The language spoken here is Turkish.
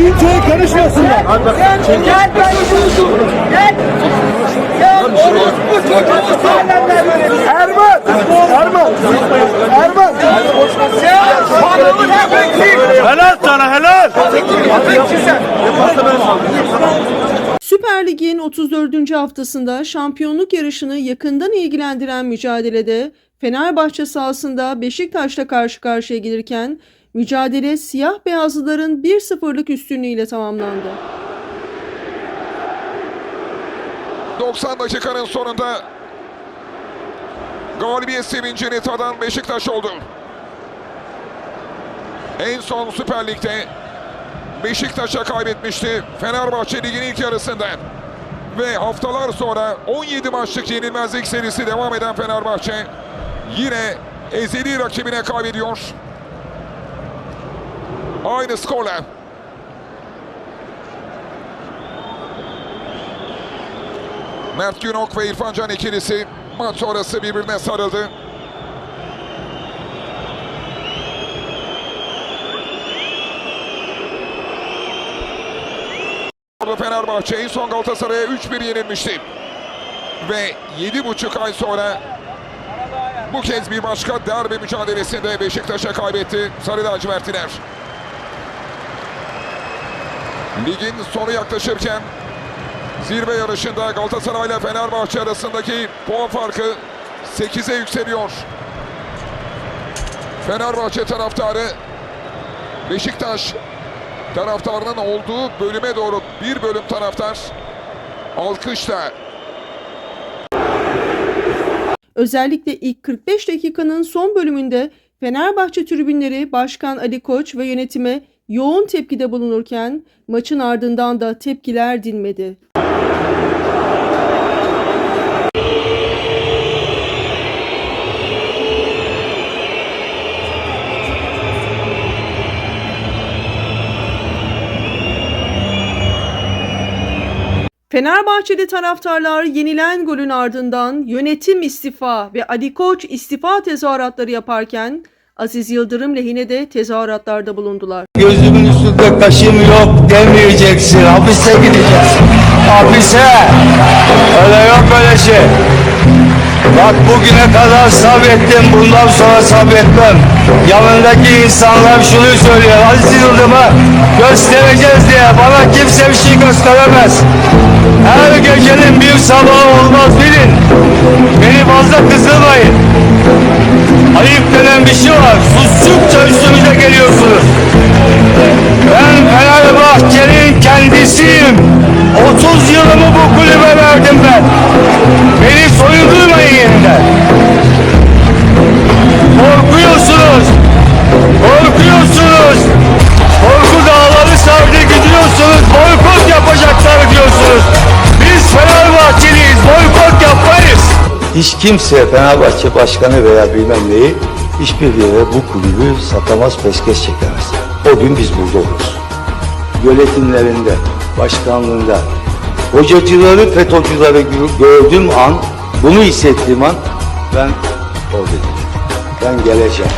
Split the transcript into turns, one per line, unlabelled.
Kimseye karışmasınlar.
Gel, gel, ben Gel. Gel, çocuğu böyle.
Erman! Erman! Erman!
Sen paranı köpeksin.
Helal sana helal!
Köpeksin sen.
Süper Lig'in 34. haftasında şampiyonluk yarışını yakından ilgilendiren mücadelede Fenerbahçe sahasında Beşiktaş'la karşı karşıya gelirken mücadele siyah beyazlıların 1-0'lık üstünlüğüyle tamamlandı.
90 dakikanın sonunda galibiyet sevincini tadan Beşiktaş oldu. En son Süper Lig'de Beşiktaş'a kaybetmişti Fenerbahçe Ligi'nin ilk yarısında. Ve haftalar sonra 17 maçlık yenilmezlik serisi devam eden Fenerbahçe yine ezeli rakibine kaybediyor. Aynı skorla. Mert Günok ve İrfan Can ikilisi maç sonrası birbirine sarıldı. Fenerbahçe en son Galatasaray'a 3-1 yenilmişti. Ve 7,5 ay sonra bu kez bir başka derbi mücadelesinde Beşiktaş'a kaybetti Sarı lacivertliler. Ligin sonu yaklaşırken zirve yarışında Galatasaray ile Fenerbahçe arasındaki puan farkı 8'e yükseliyor. Fenerbahçe taraftarı Beşiktaş taraftarının olduğu bölüme doğru bir bölüm taraftar alkışla
Özellikle ilk 45 dakikanın son bölümünde Fenerbahçe tribünleri Başkan Ali Koç ve yönetime yoğun tepkide bulunurken maçın ardından da tepkiler dinmedi. Fenerbahçeli taraftarlar yenilen golün ardından yönetim istifa ve Ali Koç istifa tezahüratları yaparken Aziz Yıldırım lehine de tezahüratlarda bulundular.
Gözümün üstünde kaşım yok demeyeceksin. Hapise gideceksin. Hapise. Öyle yok böyle şey. Bak bugüne kadar sabrettim. Bundan sonra sabretmem. Yanındaki insanlar şunu söylüyor. Aziz Yıldırım'a göstereceğiz diye. Bana kimse bir şey gösteremez. Her gecenin bir sabahı olmaz bilin. Beni fazla kızdırmayın. Şey var. Sustukça üstümüze geliyorsunuz. Ben Fenerbahçe'nin kendisiyim. 30 yılımı bu kulübe verdim ben. Beni soyundurmayın yeniden. Korkuyorsunuz. Korkuyorsunuz. Korku dağları sardı gidiyorsunuz. Boykot yapacaklar diyorsunuz. Biz Fenerbahçeliyiz. Boykot yapmayız. Hiç kimse Fenerbahçe başkanı veya bilmem neyi hiçbir yere bu kulübü satamaz, peskeş çekemez. O gün biz burada oluruz. Yönetimlerinde, başkanlığında, hocacıları, FETÖ'cüleri gö- gördüğüm an, bunu hissettiğim an ben oradayım. Ben geleceğim.